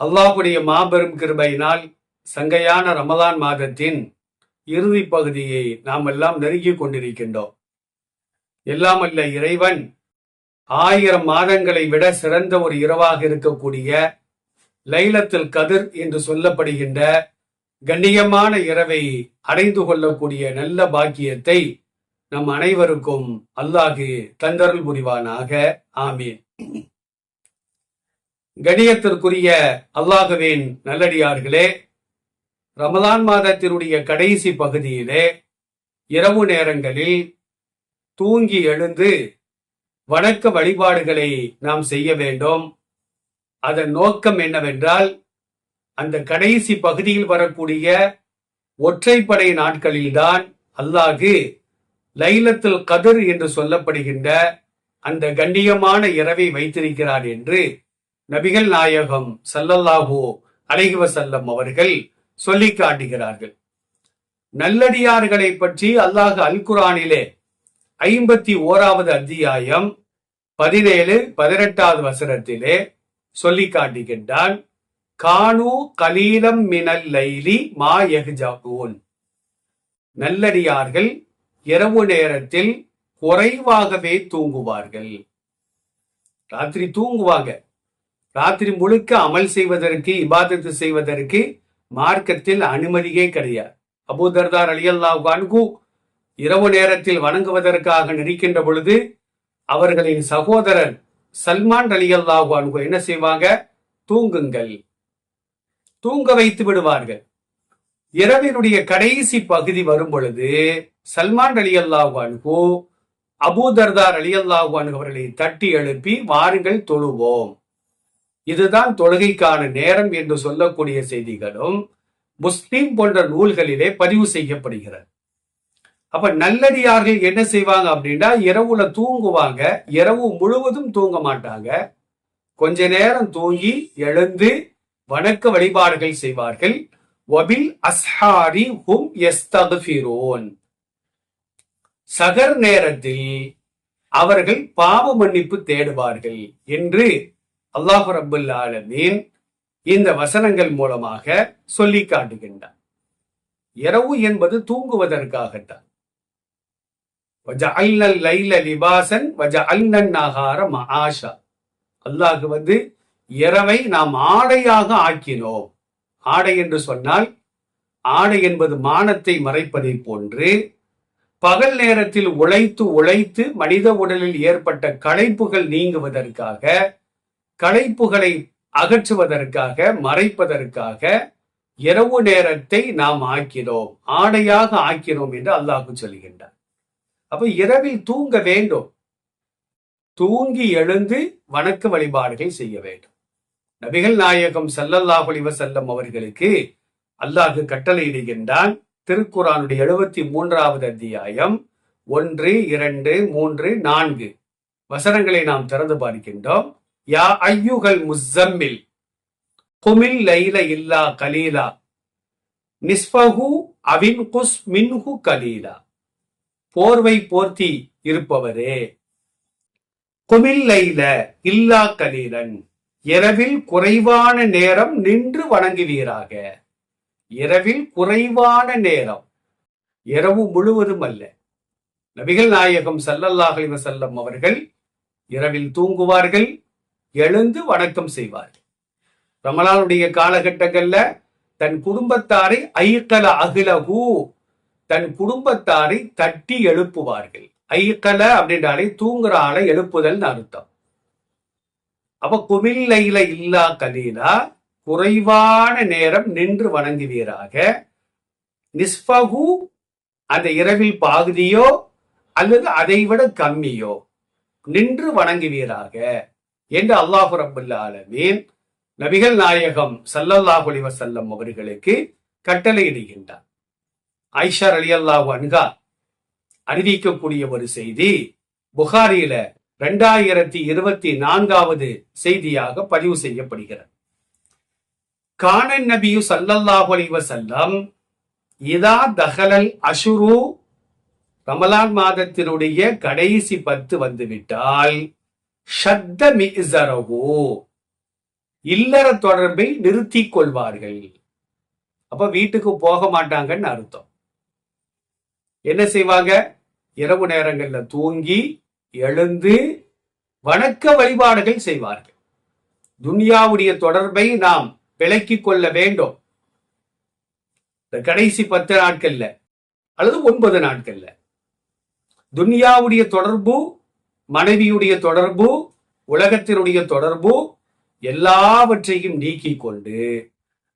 அல்லாஹுடைய மாபெரும் கிருபையினால் சங்கையான ரமதான் மாதத்தின் இறுதி பகுதியை நாம் எல்லாம் நெருங்கி கொண்டிருக்கின்றோம். எல்லாம் அல்ல இறைவன் ஆயிரம் மாதங்களை விட சிறந்த ஒரு இரவாக இருக்கக்கூடிய லைலத்தில் கதிர் என்று சொல்லப்படுகின்ற கண்ணியமான இரவை அடைந்து கொள்ளக்கூடிய நல்ல பாக்கியத்தை நம் அனைவருக்கும் அல்லாஹு தந்தருள் புரிவானாக. ஆமீன். கணியத்திற்குரிய அல்லாஹுவின் நல்லடியார்களே ரமலான் மாதத்தினுடைய கடைசி பகுதியிலே இரவு நேரங்களில் தூங்கி எழுந்து வணக்க வழிபாடுகளை நாம் செய்ய வேண்டும். அதன் நோக்கம் என்னவென்றால் அந்த கடைசி பகுதியில் வரக்கூடிய ஒற்றைப்படை நாட்களில்தான் அல்லாஹு லைலத்தில் கதிர் என்று சொல்லப்படுகின்ற அந்த கண்ணியமான இரவை வைத்திருக்கிறார் என்று நபிகள் நாயகம் சல்லல்லாஹோ அலைஹி வஸல்லம் அவர்கள் சொல்லி காட்டுகிறார்கள். நல்லடியார்களை பற்றி அல்லாஹ் அல் குரானிலே ஐம்பத்தி ஓராவது அத்தியாயம் பதினேழு பதினெட்டாவது வசனத்திலே சொல்லி காட்டுகின்றான். கானு கலீலம் மினல் லைலி மா யஹ்ஜாபூன். நல்லடியார்கள் இரவு நேரத்தில் குறைவாகவே தூங்குவார்கள். ராத்திரி தூங்குவாங்க. ராத்திரி முழுக்க அமல் செய்வதற்கு இபாதத்து செய்வதற்கு மார்க்கத்தில் அனுமதியே கிடையாது. அபூதர்தார் அலியல்லாஹ் அன்கு இரவு நேரத்தில் வணங்குவதற்காக நிற்கின்ற பொழுது அவர்களின் சகோதரர் சல்மான் அலியல்லாஹு அன்கு என்ன செய்வாங்க? தூங்குங்கள். தூங்க வைத்து விடுவார்கள். இரவினுடைய கடைசி பகுதி வரும் பொழுது சல்மான் அலி அல்லாஹு அபூதர்தார் அலி அல்லாஹு அவர்களை தட்டி எழுப்பி வாருங்கள் தொழுவோம். இதுதான் தொழுகைக்கான நேரம் என்று சொல்லக்கூடிய செய்திகளும் முஸ்லீம் போன்ற நூல்களிலே பதிவு செய்யப்படுகிறது. அப்ப நல்லடியார்கள் என்ன செய்வாங்க அப்படின்னா இரவுல தூங்குவாங்க. இரவு முழுவதும் தூங்க மாட்டாங்க. கொஞ்ச நேரம் தூங்கி எழுந்து வணக்க வழிபாடுகள் செய்வார்கள். வபில் அஸ்ஹாரி ஹும் எஸ்தகுஃபிரோன் சகர் நேரத்தில் அவர்கள் பாவ மன்னிப்பு தேடுவார்கள் என்று அல்லாஹு ரபுல் ஆலமீன் இந்த வசனங்கள் மூலமாக சொல்லி காட்டுகின்றார் இரவு என்பது தூங்குவதற்காகத்தான். வஜஅல்னல் லைல லிபாசன் வஜஅல்னன் வந்து இரவை நாம் ஆடையாக ஆக்கினோம். ஆடை என்று சொன்னால் ஆடை என்பது மானத்தை மறைப்பதை போன்று பகல் நேரத்தில் உழைத்து உழைத்து மனித உடலில் ஏற்பட்ட களைப்புகள் நீங்குவதற்காக களைப்புகளை அகற்றுவதற்காக மறைப்பதற்காக இரவு நேரத்தை நாம் ஆக்கினோம். ஆடையாக ஆக்கினோம் என்று அல்லாஹு சொல்கின்றார் அப்ப இரவில் தூங்க வேண்டும். தூங்கி எழுந்து வணக்க வழிபாடுகள் செய்ய வேண்டும். நபிகள் நாயகம் சல்லல்லாஹு அலைஹி அவர்களுக்கு அல்லாஹு கட்டளையிடுகின்றான். திருக்குறானுடைய எழுபத்தி மூன்றாவது அத்தியாயம் ஒன்று இரண்டு மூன்று நான்கு வசனங்களை நாம் திறந்து பார்க்கின்றோம். யா ஐயுகள் முஸ்ஸம்மில். குமில் லைல இல்லா கலீலா. நிஸ்பஹு அவின் குஸ் மின்ஹு கலீலா. போர்வை போர்த்தி இருப்பவரே. குமில் லைல இல்லா கலீலன். இரவில் குறைவான நேரம் நின்று வணங்குவீராக. இரவில் குறைவான நேரம். இரவு முழுவதும் அல்ல. நபிகள் நாயகம் சல்லல்லாஹ் அலைஹி அவர்கள் இரவில் தூங்குவார்கள் எழுந்து வணக்கம் செய்வார்கள் ரமலானுடைய காலகட்டங்கள்ல தன் குடும்பத்தாரை ஐக்கல அகிலகு தன் குடும்பத்தாரை தட்டி எழுப்புவார்கள். ஐக்கல அப்படின்றாலே தூங்குற ஆளை எழுப்புதல்னு அர்த்தம். அப்ப குமில்லையில இல்லா கலீலா குறைவான நேரம் நின்று வணங்குவீராக. நிஸ்பகு அந்த இரவில் பாகுதியோ அல்லது அதைவிட கம்மியோ நின்று வணங்குவீராக. என்று அல்லாஹு ரபுல்ல ஆலமீன் நபிகள் நாயகம் சல்லல்லாஹு அலைஹி அவர்களுக்கு கட்டளையிடுகின்றார். ஐஷா அலியல்லாஹு அன்கா அறிவிக்கக்கூடிய ஒரு செய்தி புகாரியில இரண்டாயிரத்தி இருபத்தி நான்காவது செய்தியாக பதிவு செய்யப்படுகிறது. கானன் நபியு சல்லல்லாஹு அலைஹி இதா தஹலல் அஷுரு ரமலான் மாதத்தினுடைய கடைசி பத்து வந்துவிட்டால் ஷத்த மிசரகு இல்லற தொடர்பை நிறுத்தி கொள்வார்கள். அப்ப வீட்டுக்கு போக மாட்டாங்கன்னு அர்த்தம். என்ன செய்வாங்க? இரவு நேரங்கள்ல தூங்கி எழுந்து வணக்க வழிபாடுகள் செய்வார்கள். துன்யாவுடைய தொடர்பை நாம் விலக்கிக் கொள்ள வேண்டும். இந்த கடைசி பத்து நாட்கள்ல அல்லது ஒன்பது நாட்கள்ல. துன்யாவுடைய தொடர்பு மனைவியுடைய தொடர்பு உலகத்தினுடைய தொடர்பு எல்லாவற்றையும் நீக்கிக் கொண்டு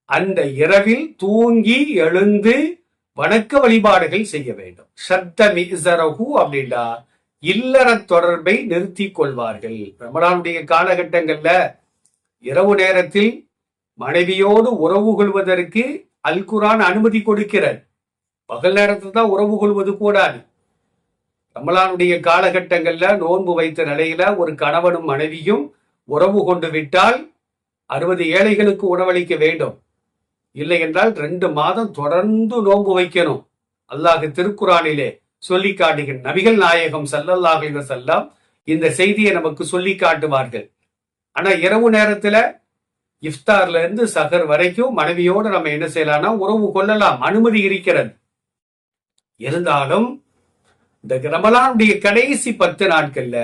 அந்த இரவில் தூங்கி எழுந்து வணக்க வழிபாடுகள் செய்ய வேண்டும். சத்த மிசரகு அப்படின்னா இல்லற தொடர்பை நிறுத்தி கொள்வார்கள். ரமணானுடைய காலகட்டங்கள்ல இரவு நேரத்தில் மனைவியோடு உறவு கொள்வதற்கு அல்குரான் அனுமதி கொடுக்கிறது. பகல் நேரத்தில் தான் உறவு கொள்வது கூடாது. ரமலானுடைய காலகட்டங்கள்ல நோன்பு வைத்த நிலையில ஒரு கணவனும் மனைவியும் உறவு கொண்டு விட்டால் அறுபது ஏழைகளுக்கு உணவளிக்க வேண்டும். இல்லை என்றால் ரெண்டு மாதம் தொடர்ந்து நோன்பு வைக்கணும். அல்லாஹு திருக்குறானிலே சொல்லி காட்டுகிற நபிகள் நாயகம் சல்லல்லாஹ் செல்லாம் இந்த செய்தியை நமக்கு சொல்லி காட்டுவார்கள். ஆனா இரவு நேரத்துல இஃப்தார்ல இருந்து சகர் வரைக்கும் மனைவியோடு நம்ம என்ன செய்யலாம்னா உறவு கொள்ளலாம். அனுமதி இருக்கிறது. இருந்தாலும் இந்த ரமலானுடைய கடைசி பத்து நாட்கள்ல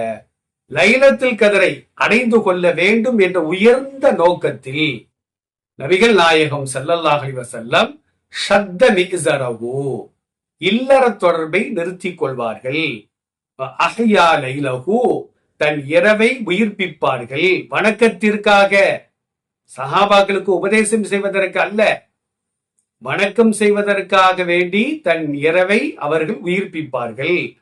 லைலத்தில் கதரை அடைந்து கொள்ள வேண்டும் என்ற உயர்ந்த நோக்கத்தில் நபிகள் நாயகம் ஸல்லல்லாஹு வசல்லம் ஷத்த மிக்ஸரவு இல்லற தொடர்பை நிறுத்திக் கொள்வார்கள். அஹ்யா லைலகு தன் இரவை உயிர்ப்பிப்பார்கள். வணக்கத்திற்காக சஹாபாக்களுக்கு உபதேசம் செய்வதற்கு அல்ல. வணக்கம் செய்வதற்காக வேண்டி தன் இரவை அவர்கள் உயிர்ப்பிப்பார்கள்.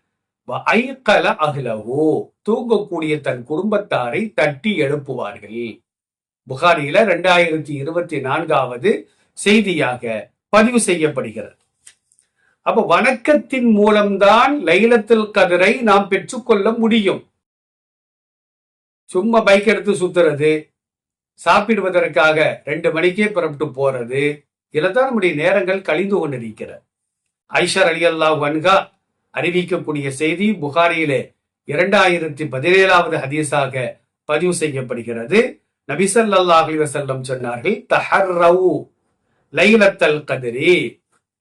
ஐக்கல அகிலவோ தூங்கக்கூடிய தன் குடும்பத்தாரை தட்டி எழுப்புவார்கள். புகாரியில இரண்டாயிரத்தி இருபத்தி நான்காவது செய்தியாக பதிவு செய்யப்படுகிறது. அப்ப வணக்கத்தின் மூலம்தான் லைலத்தில் கதிரை நாம் பெற்றுக்கொள்ள முடியும். சும்மா பைக் எடுத்து சுத்துறது சாப்பிடுவதற்காக ரெண்டு மணிக்கே புறப்பட்டு போறது இதுலதான் நம்முடைய நேரங்கள் கழிந்து கொண்டிருக்கிறது ஐஷர் அலி அல்லா வன்கா அறிவிக்கக்கூடிய செய்தி புகாரியிலே இரண்டாயிரத்தி பதினேழாவது ஹதீஸாக பதிவு செய்யப்படுகிறது. நபிசல்லாஹ் வசல்லம் சொன்னார்கள் தஹர்ரவு லைலத்தல் கதிரி.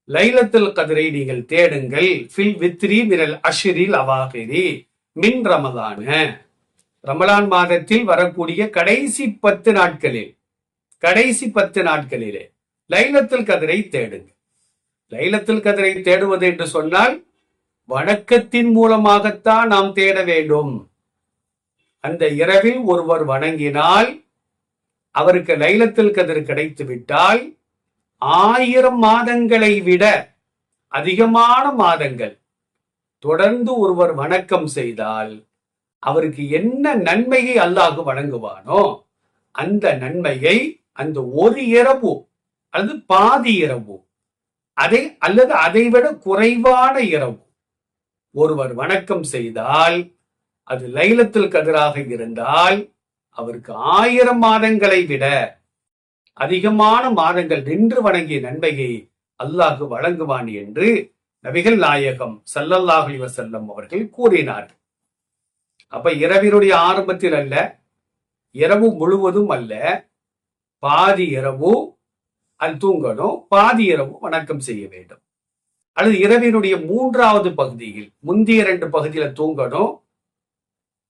லைலத்தல் கதிரை நீங்கள் தேடுங்கள் ஃபில் வித்ரி மிரல் அஷ்ரில் அவாகிரி. மின் ரமதான ரமலான் மாதத்தில் வரக்கூடிய கடைசி பத்து நாட்களில் கடைசி பத்து நாட்களிலே லைலத்தில் கதிரை தேடுங்க. லைலத்தில் கதிரை தேடுவது என்று சொன்னால் வணக்கத்தின் மூலமாகத்தான் நாம் தேட வேண்டும். அந்த இரவில் ஒருவர் வணங்கினால் அவருக்கு லைலத்தில் கதிர் கிடைத்து விட்டால் ஆயிரம் மாதங்களை விட அதிகமான மாதங்கள் தொடர்ந்து ஒருவர் வணக்கம் செய்தால் அவருக்கு என்ன நன்மையை அல்லாஹ் வழங்குவானோ அந்த நன்மையை அந்த ஒரு இரவு அல்லது பாதி இரவு. அதை அல்லது அதைவிட குறைவான இரவு. ஒருவர் வணக்கம் செய்தால் அது லைலத்தில் கதிராக இருந்தால் அவருக்கு ஆயிரம் மாதங்களை விட அதிகமான மாதங்கள் நின்று வணங்கிய நன்மையை அல்லாஹ் வழங்குவான் என்று நபிகள் நாயகம் சல்லல்லாஹி வசல்லம் அவர்கள் கூறினார் அப்ப இரவினுடைய ஆரம்பத்தில் அல்ல இரவு முழுவதும் அல்ல பாதி இரவு அது தூங்கணும் பாதி இரவு வணக்கம் செய்ய வேண்டும். அல்லது இரவினுடைய மூன்றாவது பகுதியில் முந்திய ரெண்டு பகுதியில தூங்கணும்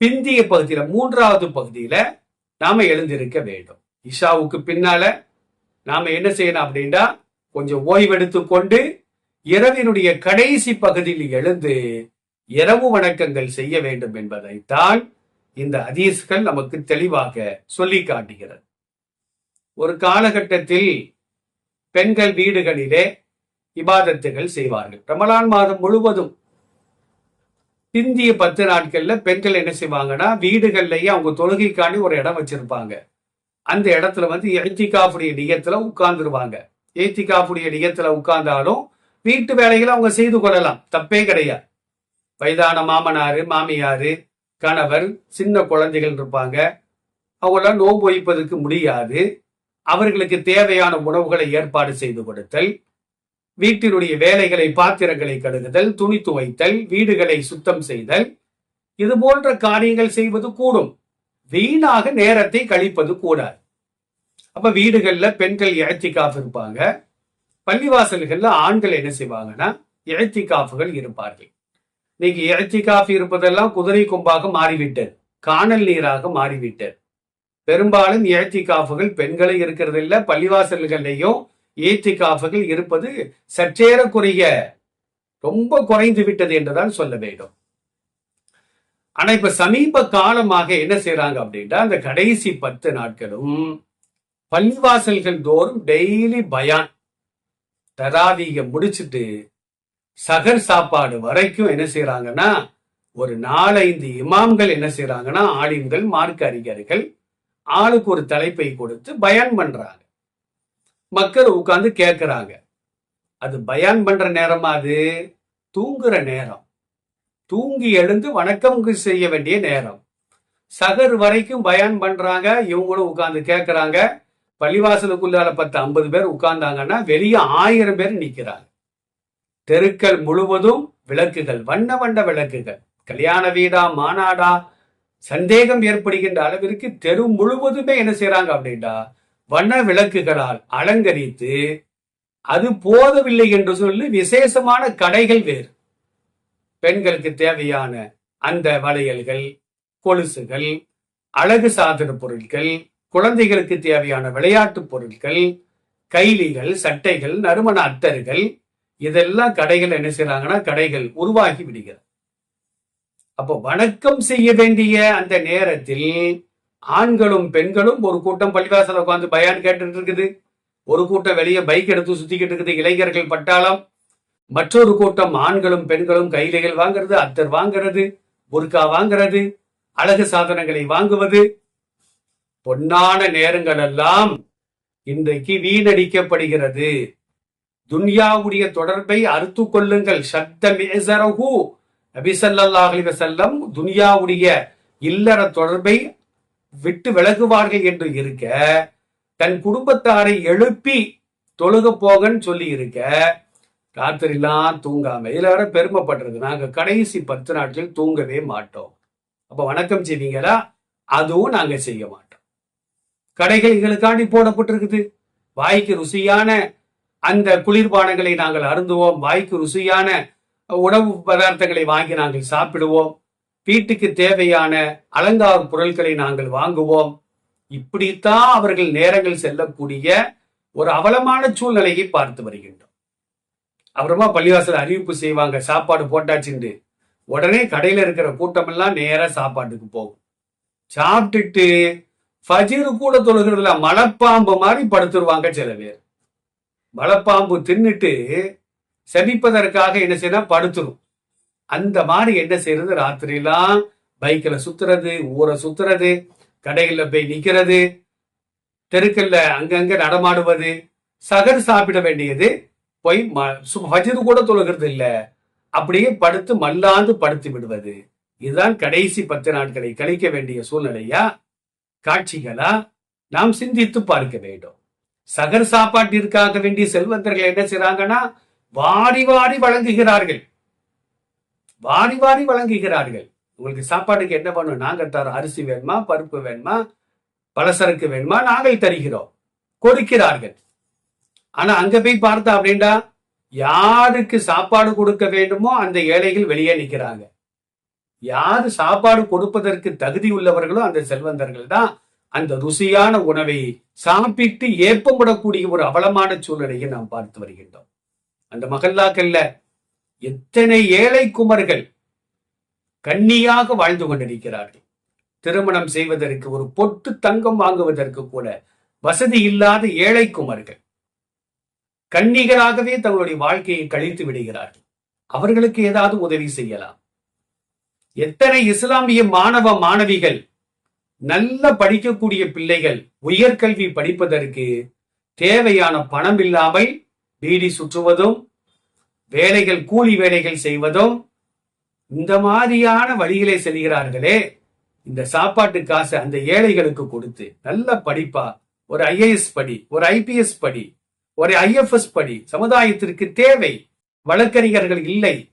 பிந்திய பகுதியில மூன்றாவது பகுதியில நாம எழுந்திருக்க வேண்டும். இஷாவுக்கு பின்னால நாம என்ன செய்யணும் அப்படின்னா கொஞ்சம் ஓய்வெடுத்து கொண்டு இரவினுடைய கடைசி பகுதியில் எழுந்து இரவு வணக்கங்கள் செய்ய வேண்டும் என்பதைத்தான் இந்த ஹதீஸ்கள் நமக்கு தெளிவாக சொல்லி காட்டுகிறது. ஒரு காலகட்டத்தில் பெண்கள் வீடுகளிலே இபாதத்துகள் செய்வார்கள். ரமலான் மாதம் முழுவதும் பிந்திய பத்து நாட்கள்ல பெண்கள் என்ன செய்வாங்கன்னா வீடுகள்லயே அவங்க தொழுகைக்காண்டி ஒரு இடம் வச்சிருப்பாங்க. அந்த இடத்துல வந்து ஏத்திகாஃபுடைய நியத்துல உட்கார்ந்துருவாங்க. ஏத்திகாஃபுடைய நியத்துல உட்கார்ந்தாலும் வீட்டு வேலைகளை அவங்க செய்து கொள்ளலாம். தப்பே கிடையாது. வயதான மாமனாரு மாமியாரு கணவர் சின்ன குழந்தைகள் இருப்பாங்க. அவங்களாம் நோன்பு வைப்பதற்கு முடியாது. அவர்களுக்கு தேவையான உணவுகளை ஏற்பாடு செய்து கொடுத்தல் வீட்டினுடைய வேலைகளை பாத்திரங்களை கழுகுதல் துணி துவைத்தல் வீடுகளை சுத்தம் செய்தல் இது போன்ற காரியங்கள் செய்வது கூடும். வீணாக நேரத்தை கழிப்பது கூடாது. அப்ப வீடுகள்ல பெண்கள் இழத்திக்காஃப் இருப்பாங்க. பள்ளிவாசல்கள்ல ஆண்கள் என்ன செய்வாங்கன்னா இழத்திக்காஃபுகள் இருப்பார்கள். இன்னைக்கு இழத்திக்காஃப் இருப்பதெல்லாம் குதிரை கொம்பாக மாறிவிட்டது. காணல் நீராக மாறிவிட்டது. பெரும்பாலும் இழத்திக்காஃபுகள் பெண்களை இருக்கிறது இல்ல பள்ளிவாசல்கள்லையும் ஏத்திக்காஃபுகள் இருப்பது சற்றேறக்குறைய ரொம்ப குறைந்து விட்டது என்றுதான் சொல்ல வேண்டும். ஆனா இப்ப சமீப காலமாக என்ன செய்யறாங்க அப்படின்னா அந்த கடைசி பத்து நாட்களும் பள்ளிவாசல்கள் தோறும் டெய்லி பயான் தராவீக முடிச்சிட்டு சகர் சாப்பாடு வரைக்கும் என்ன செய்யறாங்கன்னா ஒரு நாலஞ்சு இமாம்கள் என்ன செய்யறாங்கன்னா ஆலிம்கள் மார்க்க அறிஞர்கள் ஆளுக்கு ஒரு தலைப்பை கொடுத்து பயான் பண்றாங்க. மக்கள் உட்காந்து கேட்குறாங்க அது பயான் பண்ற நேரமா அது? தூங்குற நேரம். தூங்கி எழுந்து வணக்கம் செய்ய வேண்டிய நேரம். சகர் வரைக்கும் பயான் பண்றாங்க. இவங்களும் உட்காந்து கேட்குறாங்க பள்ளிவாசலுக்குள்ளால பத்து ஐம்பது பேர் உட்கார்ந்தாங்கன்னா வெளியே ஆயிரம் பேர் நிற்கிறாங்க தெருக்கள் முழுவதும் விளக்குகள் வண்ண வண்ண விளக்குகள். கல்யாண வீடா மாநாடா சந்தேகம் ஏற்படுகின்ற அளவிற்கு தெரு முழுவதுமே என்ன செய்யறாங்க அப்படின்னா வண்ண விளக்குகளால் அலங்கரித்து அது போதவில்லை என்று சொல்லி விசேஷமான கடைகள் வேறு. பெண்களுக்கு தேவையான அந்த வளையல்கள் கொலுசுகள் அழகு சாதன பொருட்கள் குழந்தைகளுக்கு தேவையான விளையாட்டு பொருட்கள் கைலிகள் சட்டைகள் நறுமண அத்தர்கள் இதெல்லாம் கடைகள் என்ன செய்யறாங்கன்னா கடைகள் உருவாகி விடுகிறது. அப்போ வணக்கம் செய்ய வேண்டிய அந்த நேரத்தில் ஆண்களும் பெண்களும் ஒரு கூட்டம் பள்ளிவாசல உட்காந்து பயான் கேட்டுட்டு இருக்குது. ஒரு கூட்டம் வெளியே பைக் எடுத்து சுத்திக்கிட்டு இருக்குது இளைஞர்கள் பட்டாளம். மற்றொரு கூட்டம் ஆண்களும் பெண்களும் கைலைகள் வாங்குறது அத்தர் வாங்குறது புர்கா வாங்குறது அழகு சாதனங்களை வாங்குவது. பொன்னான நேரங்கள் எல்லாம் இன்றைக்கு வீணடிக்கப்படுகிறது. துன்யாவுடைய தொடர்பை அறுத்து கொள்ளுங்கள். நபிசல்லா அலி செல்லம் துனியாவுடைய இல்லற தொடர்பை விட்டு விலகுவார்கள் என்று இருக்க தன் குடும்பத்தாரை எழுப்பி தொழுக போகன்னு சொல்லி இருக்க ராத்திரிலாம் தூங்காம இதுல பெருமைப்பட்டிருக்கு. பெருமைப்படுறது நாங்க கடைசி பத்து நாட்கள் தூங்கவே மாட்டோம். அப்ப வணக்கம் செய்வீங்களா? அதுவும் நாங்க செய்ய மாட்டோம். கடைகள் எங்களுக்காண்டி போடப்பட்டிருக்குது. வாய்க்கு ருசியான அந்த குளிர்பானங்களை நாங்கள் அருந்துவோம். வாய்க்கு ருசியான உணவு பதார்த்தங்களை வாங்கி நாங்கள் சாப்பிடுவோம். வீட்டுக்கு தேவையான அலங்கார பொருட்களை நாங்கள் வாங்குவோம். இப்படித்தான் அவர்கள் நேரங்கள் செல்லக்கூடிய ஒரு அவலமான சூழ்நிலையை பார்த்து வருகின்றோம். அப்புறமா பள்ளிவாசல் அறிவிப்பு செய்வாங்க சாப்பாடு போட்டாச்சுண்டு. உடனே கடையில் இருக்கிற கூட்டமெல்லாம் நேராக சாப்பாட்டுக்கு போகும். சாப்பிட்டுட்டு ஃபஜீரு கூட தொழுகிறதுல மலைப்பாம்பு மாதிரி படுத்துருவாங்க சில பேர். மலைப்பாம்பு தின்னுட்டு செமிப்பதற்காக என்ன செய்யணும் படுத்துரும். அந்த மாதிரி என்ன செய்யறது? ராத்திரிலாம் பைக்ல சுத்துறது ஊரை சுத்துறது கடைகள்ல போய் நிற்கிறது தெருக்கல்ல அங்கங்க நடமாடுவது சகர் சாப்பிட வேண்டியது போய் ஃபஜ்ரு கூட தொழுகிறது இல்ல. அப்படியே படுத்து மல்லாந்து படுத்து விடுவது. இதுதான் கடைசி பத்து நாட்களை கழிக்க வேண்டிய சூழ்நிலையா? காட்சிகளா? நாம் சிந்தித்து பார்க்க வேண்டும். சகர் சாப்பாட்டிற்காக வேண்டிய செல்வந்தர்கள் என்ன செய்றாங்கன்னா வாரி வாரி வழங்குகிறார்கள். வாரி வாரி வழங்குகிறார்கள். உங்களுக்கு சாப்பாட்டுக்கு என்ன பண்ணும் நாங்கள் தரோம் அரிசி வேணுமா? பருப்பு வேணுமா? பலசரக்கு வேணுமா? நாங்கள் தருகிறோம். கொடுக்கிறார்கள். ஆனா அங்க போய் பார்த்தா அப்படின்னா யாருக்கு சாப்பாடு கொடுக்க வேண்டுமோ அந்த ஏழைகள் வெளியே நிற்கிறாங்க. யாரு சாப்பாடு கொடுப்பதற்கு தகுதி உள்ளவர்களோ அந்த செல்வந்தர்கள் தான் அந்த ருசியான உணவை சாப்பிட்டு ஏப்பமிடக்கூடிய ஒரு அவலமான சூழ்நிலையை நாம் பார்த்து வருகின்றோம். அந்த மகல்லாக்கல்ல எத்தனை ஏழை குமர்கள் கன்னியாக வாழ்ந்து கொண்டிருக்கிறார்கள். திருமணம் செய்வதற்கு ஒரு பொட்டு தங்கம் வாங்குவதற்கு கூட வசதி இல்லாத ஏழை குமர்கள் கன்னிகளாகவே தங்களுடைய வாழ்க்கையை கழித்து விடுகிறார்கள். அவர்களுக்கு ஏதாவது உதவி செய்யலாம். எத்தனை இஸ்லாமிய மாணவ மாணவிகள் நல்ல படிக்கக்கூடிய பிள்ளைகள் உயர்கல்வி படிப்பதற்கு தேவையான பணம் இல்லாமல் பீடி சுற்றுவதும் வேலைகள் கூலி வேலைகள் செய்வதும் இந்த மாதிரியான வழிகளை செல்கிறார்களே. இந்த சாப்பாட்டு காசை அந்த ஏழைகளுக்கு கொடுத்து நல்ல படிப்பா ஒரு ஐஏஎஸ் படி ஒரு ஐபிஎஸ் படி ஒரு ஐஎஃப்எஸ் படி சமுதாயத்திற்கு தேவை. வழக்கறிஞர்கள் இல்லை.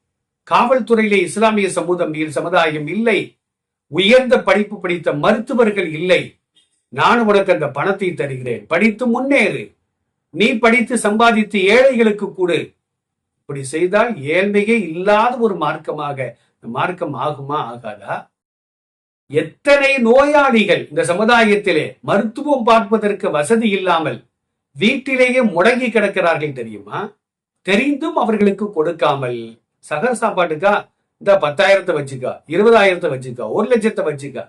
காவல்துறையிலே இஸ்லாமிய சமூகம் சமுதாயம் இல்லை. உயர்ந்த படிப்பு படித்த மருத்துவர்கள் இல்லை. நான் உனக்கு அந்த பணத்தை தருகிறேன். படித்து முன்னேறு. நீ படித்து சம்பாதித்து ஏழைகளுக்கு கூடு. இப்படி செய்தால் ஏழ்மையே இல்லாத ஒரு மார்க்கமாக இந்த மார்க்கம் ஆகுமா ஆகாதா? எத்தனை நோயாளிகள் இந்த சமுதாயத்திலே மருத்துவம் பார்ப்பதற்கு வசதி இல்லாமல் வீட்டிலேயே முடங்கி கிடக்கிறார்கள் தெரியுமா? தெரிந்தும் அவர்களுக்கு கொடுக்காமல். சக சாப்பாட்டுக்கா? இந்த பத்தாயிரத்தை வச்சுக்கா இருபதாயிரத்தை வச்சுக்கா ஒரு லட்சத்தை வச்சுக்கா.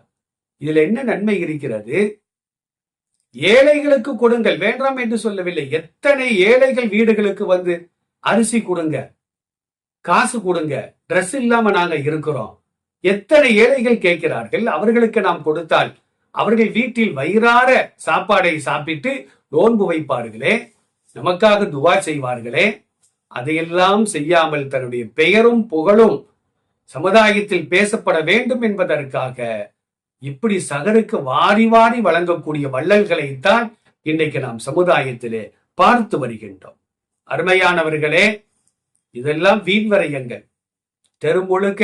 இதுல என்ன நன்மை இருக்கிறது? ஏழைகளுக்கு கொடுங்கள். வேண்டாம் என்று சொல்லவில்லை. எத்தனை ஏழைகள் வீடுகளுக்கு வந்து அரிசி கொடுங்க காசு கொடுங்க ட்ரெஸ் இல்லாம நாங்க இருக்கிறோம். எத்தனை ஏழைகள் கேட்கிறார்கள்? அவர்களுக்கு நாம் கொடுத்தால் அவர்கள் வீட்டில் வயிறார சாப்பாடை சாப்பிட்டு நோன்பு வைப்பார்களே நமக்காக துவா செய்வார்களே. அதையெல்லாம் செய்யாமல் தன்னுடைய பெயரும் புகழும் சமுதாயத்தில் பேசப்பட வேண்டும் என்பதற்காக இப்படி சகருக்கு வாரி வாரி வழங்கக்கூடிய வள்ளல்களைத்தான் இன்னைக்கு நாம் சமுதாயத்திலே பார்த்து வருகின்றோம். அருமையானவர்களே இதெல்லாம் வீண்வரையங்கள் தெருமுழுக்க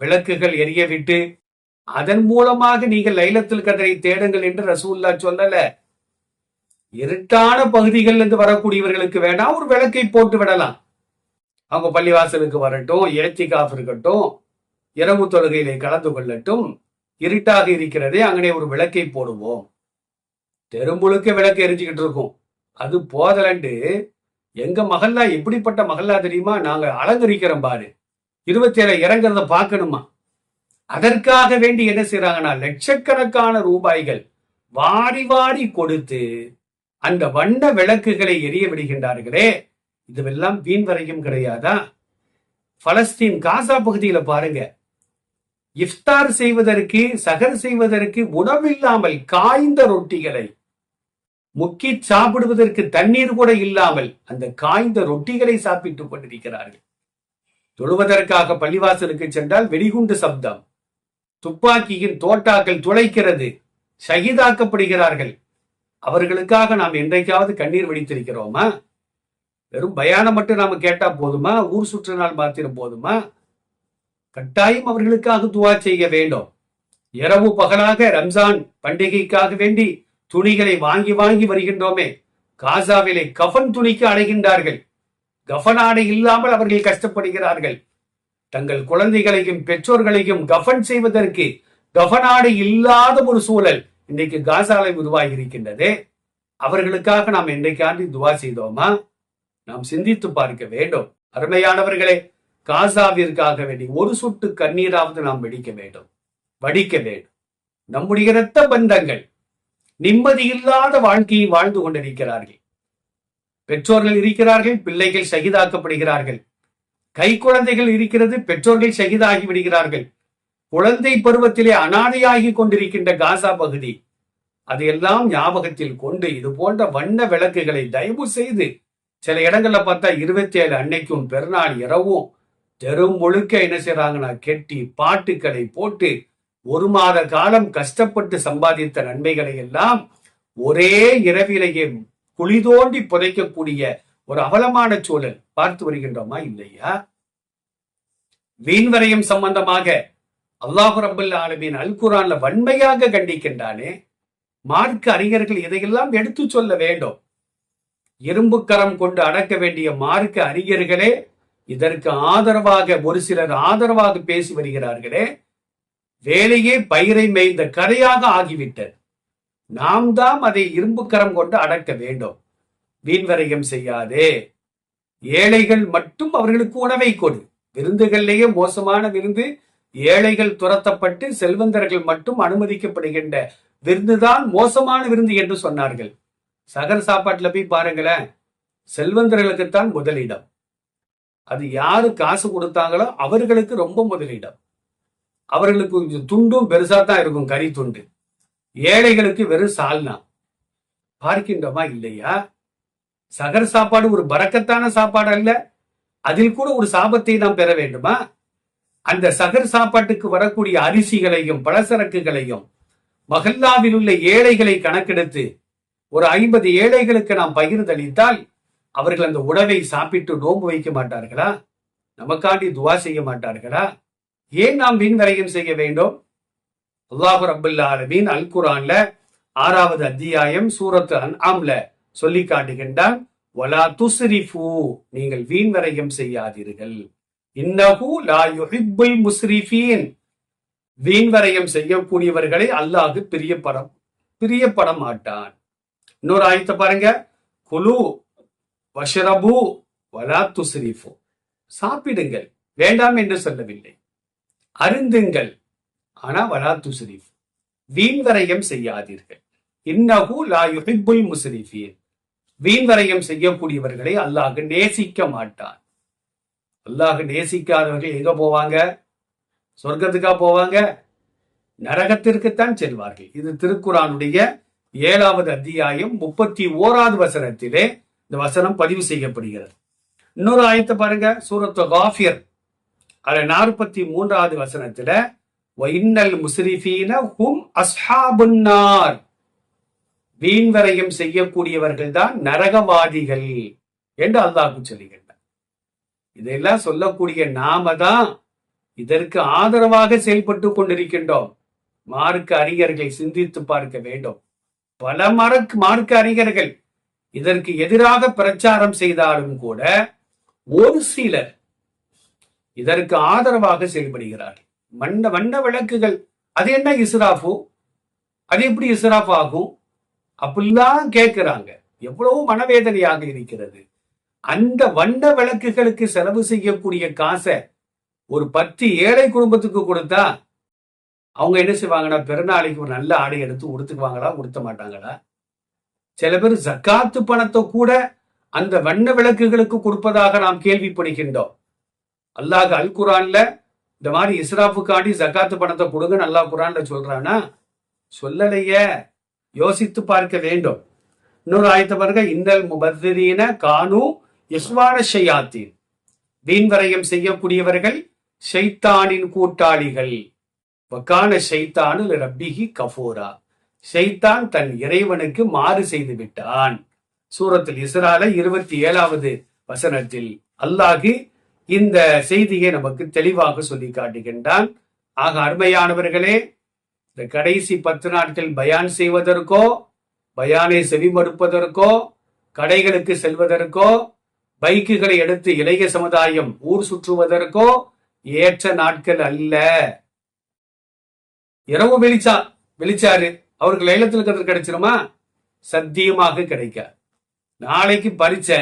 விளக்குகள் எரிய விட்டு அதன் மூலமாக நீங்கள் லைலத்தில் கதரை தேடுங்கள் என்று ரசூல்லா சொல்லல. இருட்டான பகுதிகள் இருந்து வரக்கூடியவர்களுக்கு வேணா ஒரு விளக்கை போட்டு விடலாம். அவங்க பள்ளிவாசலுக்கு வரட்டும் ஏச்சி காஃப் இருக்கட்டும் இரவு தொழுகையிலே கலந்து கொள்ளட்டும் இருட்டாக இருக்கிறதே அங்கனே ஒரு விளக்கை போடுவோம். தெரும்புழுக்க விளக்கு எரிஞ்சுக்கிட்டு இருக்கும். அது போதலண்டு எங்க மகல்லா எப்படிப்பட்ட மகல்லா தெரியுமா? நாங்க அலங்கரிக்கிறோம் பாரு. இருபத்தி ஏழு இறங்குறத பார்க்கணுமா? அதற்காக வேண்டி என்ன செய்யறாங்கன்னா லட்சக்கணக்கான ரூபாய்கள் வாரி வாரி கொடுத்து அந்த வண்ண விளக்குகளை எரிய விடுகின்றார்களே. இதுவெல்லாம் வீண் வரையும் கிடையாதா? பலஸ்தீன் காசா பகுதியில பாருங்க. இஃப்தார் செய்வதற்கு சகர் செய்வதற்கு உணவில்லாமல் காய்ந்த ரொட்டிகளை முக்கி சாப்பிடுவதற்கு தண்ணீர் கூட இல்லாமல் அந்த காய்ந்த ரொட்டிகளை சாப்பிட்டுக் கொண்டிருக்கிறார்கள். தொழுவதற்காக பள்ளிவாசலுக்கு சென்றால் வெடிகுண்டு சப்தம். துப்பாக்கியின் தோட்டாக்கள் துளைக்கிறது. ஷகிதாக்கப்படுகிறார்கள் அவர்களுக்காக நாம் என்றைக்காவது கண்ணீர் வெடித்திருக்கிறோமா? வெறும் பயானம் மட்டும் நாம கேட்டா போதுமா? ஊர் சுற்றினால் மாத்திரம் போதுமா? கட்டாயம் அவர்களுக்காக துவா செய்ய வேண்டும். இரவு பகலாக ரம்ஜான் பண்டிகைக்காக வேண்டி துணிகளை வாங்கி வாங்கி வருகின்றோமே காசாவிலே கஃபன் துணிக்கு அடைகின்றார்கள். கஃபன் ஆடை இல்லாமல் அவர்கள் கஷ்டப்படுகிறார்கள். தங்கள் குழந்தைகளையும் பெற்றோர்களையும் கஃபன் செய்வதற்கு கஃனாடை இல்லாத ஒரு சூழல் இன்னைக்கு காசாலை உருவாகி இருக்கின்றது. அவர்களுக்காக நாம் என்றைக்காண்டி துவா செய்தோமா? நாம் சிந்தித்து பார்க்க வேண்டும். அருமையானவர்களே காசாவிற்காக வேண்டி ஒரு சுட்டு கண்ணீராவது நாம் வெடிக்க வேண்டும். வடிக்க வேண்டும். நம்முடைய இரத்த பந்தங்கள் நிம்மதி இல்லாத வாழ்க்கையை வாழ்ந்து கொண்டிருக்கிறார்கள். பெற்றோர்கள் இருக்கிறார்கள் பிள்ளைகள் சகிதாக்கப்படுகிறார்கள். கை குழந்தைகள் இருக்கிறது பெற்றோர்கள் சகிதாகி விடுகிறார்கள். குழந்தை பருவத்திலே அனாதையாகி கொண்டிருக்கின்ற காசா பகுதி அதையெல்லாம் ஞாபகத்தில் கொண்டு இது போன்ற வண்ண விளக்குகளை தயவு செய்து சில இடங்கள்ல பார்த்தா இருபத்தி ஏழு அன்னைக்கும் பெருநாள் இரவும் தெரும் முழுக்க என்ன செய்யறாங்கன்னா கெட்டி பாட்டுக்களை போட்டு ஒரு மாத காலம் கஷ்டப்பட்டு சம்பாதித்த நன்மைகளை எல்லாம் ஒரே இரவிலேயே குழி தோண்டி புதைக்கக்கூடிய ஒரு அவலமான சூழல் பார்த்து வருகின்றோமா இல்லையா? வீண்வரையும் சம்பந்தமாக அல்லாஹு ரபுல்ல ஆலமீன் அல் குரான்ல வன்மையாக கண்டிக்கின்றானே. மார்க்க அறிஞர்கள் இதையெல்லாம் எடுத்து சொல்ல வேண்டும். இரும்புக்கரம் கொண்டு அடக்க வேண்டிய மார்க்க அறிஞர்களே இதற்கு ஆதரவாக ஒரு சிலர் ஆதரவாக பேசி வருகிறார்களே வேலையே பயிரை மேய்ந்த கரையாக ஆகிவிட்டது. நாம் தான் அதை இரும்புக்கரம் கொண்டு அடக்க வேண்டும். வீண்வரையம் செய்யாதே. ஏழைகள் மட்டும் அவர்களுக்கு உணவை கொடு. விருந்துகளிலேயே மோசமான விருந்து ஏழைகள் துரத்தப்பட்டு செல்வந்தர்கள் மட்டும் அனுமதிக்கப்படுகின்ற விருந்துதான் மோசமான விருந்து என்று சொன்னார்கள். சகர் சாப்பாட்டுல போய் பாருங்களேன் செல்வந்தர்களுக்குத்தான் முதலிடம். அது யாரு காசு கொடுத்தாங்களோ அவர்களுக்கு ரொம்ப முதலிடம். அவர்களுக்கு கொஞ்சம் துண்டும் பெருசா தான் இருக்கும் கறி துண்டு. ஏழைகளுக்கு வெறும் சால்னா. பார்க்கின்றோமா இல்லையா? சகர் சாப்பாடு ஒரு பறக்கத்தான சாப்பாடு அல்ல. அதில் கூட ஒரு சாபத்தை நாம் பெற வேண்டுமா? அந்த சகர் சாப்பாட்டுக்கு வரக்கூடிய அரிசிகளையும் பலசரக்குகளையும் மகல்லாவில் உள்ள ஏழைகளை கணக்கெடுத்து ஒரு ஐம்பது ஏழைகளுக்கு நாம் பகிர்ந்தளித்தால் அவர்கள் அந்த உணவை சாப்பிட்டு நோன்பு வைக்க மாட்டார்களா? நமக்காண்டி துவா செய்ய மாட்டார்களா? ஏன் நாம் வீண் விரயம் செய்ய வேண்டும்? அல்லாஹு ரபுல்லா ஆலமீன் அல் குரான்ல ஆறாவது அத்தியாயம் சூரத்து அன்ஆம்ல சொல்லி காட்டுகின்றான் வலா துஸ்ரிஃபு நீங்கள் வீண் விரயம் செய்யாதீர்கள். இன்னஹு லா யுஹிப்புல் முஸ்ரிஃபீன் வீண் விரயம் செய்யக்கூடியவர்களை அல்லாஹ் பிரியப்படம் பிரியப்பட மாட்டான். இன்னொரு ஆயத்தை பாருங்க குலு வஷரபு வலா துஸ்ரிஃபு. சாப்பிடுங்கள். வேண்டாம் என்று சொல்லவில்லை. அருந்துங்கள். ஆனா வலா துஸ்ரிஃப். வீண்வரையம் செய்யாதீர்கள். இன்னகு லா யுஹிப்புல் முஸ்ரிஃபீன். வீண்வரையம் செய்யக்கூடியவர்களை அல்லாஹ் நேசிக்க மாட்டான். அல்லாஹ் நேசிக்காதவர்கள் எங்க போவாங்க? சொர்க்கத்துக்கா போவாங்க? நரகத்திற்குத்தான் செல்வார்கள். இது திருக்குறானுடைய ஏழாவது அத்தியாயம் முப்பத்தி ஓராவது வசனத்திலே இந்த வசனம் பதிவு செய்யப்படுகிறது. இன்னொரு ஆயத்தை பாருங்க சூரத்து காஃபியர். அதுல நாற்பத்தி மூன்றாவது வசனத்துல வைன்னல் முஸ்ரிஃபீன ஹும் அஸ்ஹாபுன்னார் வீண்வரையும் செய்யக்கூடியவர்கள் தான் நரகவாதிகள் என்று அல்லாஹு சொல்லுகின்றார். இதெல்லாம் சொல்லக்கூடிய நாம தான் இதற்கு ஆதரவாக செயல்பட்டு கொண்டிருக்கின்றோம். மார்க்க அறிஞர்கள் சிந்தித்து பார்க்க வேண்டும். பல மறக்கு மார்க்க அறிஞர்கள் இதற்கு எதிராக பிரச்சாரம் செய்தாலும் கூட ஒரு சிலர் இதற்கு ஆதரவாக செயல்படுகிறார்கள். வண்ண வண்ண விளக்குகள். அது என்ன இஸ்ராஃபு? அது எப்படி இஸ்ராஃப் ஆகும்? அப்படிலாம் கேட்கிறாங்க. எவ்வளவு மனவேதனையாக இருக்கிறது. அந்த வண்ண விளக்குகளுக்கு செலவு செய்யக்கூடிய காசை ஒரு பத்து ஏழை குடும்பத்துக்கு கொடுத்தா அவங்க என்ன செய்வாங்கன்னா பிறநாளைக்கு ஒரு நல்ல ஆடை எடுத்து உடுத்துக்குவாங்களா உடுத்த மாட்டாங்களா? சில பேர் ஜக்காத்து பணத்தை கூட அந்த வண்ண விளக்குகளுக்கு கொடுப்பதாக நாம் கேள்விப்படுகின்றோம். அல்லாஹ் அல் குரான்ல இந்த மாதிரி இஸ்ராஃபுக்காண்டி ஜக்காத்து பணத்தை கொடுங்க நல்லா குரான்ல சொல்றானா சொல்லலையே. யோசித்து பார்க்க வேண்டும். இன்னொரு ஆயத்தை பாருங்க இன்னல் முபத்திரீன கானு இஸ்வான ஷையாத்தீன். வீண்வரையம் செய்யக்கூடியவர்கள் ஷைத்தானின் கூட்டாளிகள். வக்கான ஷைத்தானு ரப்பிகி கஃபூரா. ஷைத்தான் தன் இறைவனுக்கு மாறு செய்து விட்டான். சூரத்தில் இஸ்ரால இருபத்தி ஏழாவது வசனத்தில் அல்லாஹு இந்த செய்தியை நமக்கு தெளிவாக சொல்லி காட்டுகின்றான். ஆக அருமையானவர்களே இந்த கடைசி பத்து நாட்கள் பயான் செய்வதற்கோ பயானை செவிமடுப்பதற்கோ கடைகளுக்கு செல்வதற்கோ பைக்குகளை எடுத்து இளைய சமுதாயம் ஊர் சுற்றுவதற்கோ ஏற்ற நாட்கள் அல்ல. இரவு வெளிச்சா வெளிச்சாரு அவருக்கு லைலத்தில் கதிர் கிடைச்சிருமா? சத்தியமாக கிடைக்க நாளைக்கு பரீட்சை.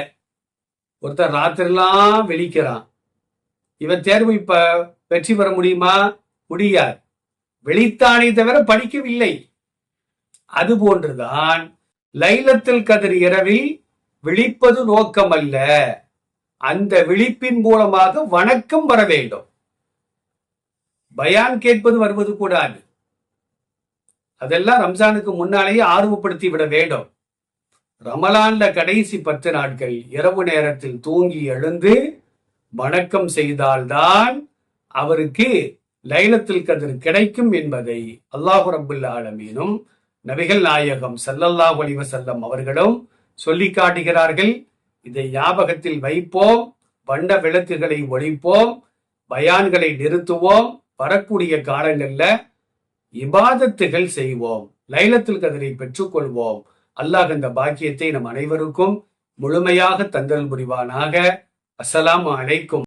ஒருத்தர் ராத்திரிலாம் வெளிக்கிறான் இவன் தேர்வு இப்ப வெற்றி பெற முடியுமா? முடியாது. வெளித்தானே தவிர படிக்கவில்லை. அது போன்றுதான் லைலத்தில் கதிர் இரவில் விழிப்பது நோக்கம் அல்ல அந்த விழிப்பின் மூலமாக வணக்கம் வர வேண்டும். பயான் கேட்பது வருவது கூடாது. அதெல்லாம் ரம்ஜானுக்கு முன்னாலேயே ஆர்வப்படுத்தி விட வேண்டும். ரமலான்ல கடைசி பத்து நாட்கள் இரவு நேரத்தில் தூங்கி எழுந்து வணக்கம் செய்தால்தான் அவருக்கு லைலத்தில் கதிர் கிடைக்கும் என்பதை அல்லாஹு ரபுல்ல ஆலமீனும் நபிகள் நாயகம் சல்லல்லா ஒளிவ செல்லம் அவர்களும் சொல்லி காட்டுகிறார்கள். இதை ஞாபகத்தில் வைப்போம் வண்ட விளக்குகளை ஒழிப்போம் பயான்களை நிறுத்துவோம். வரக்கூடிய காலங்களில் இபாதத்துகள் செய்வோம். லைலத்தில் கதிரை பெற்றுக்கொள்வோம். அல்லாஹ் இந்த பாக்கியத்தை நம் அனைவருக்கும் முழுமையாக தந்தல் புரிவானாக. அஸ்ஸலாமு அலைக்கும்.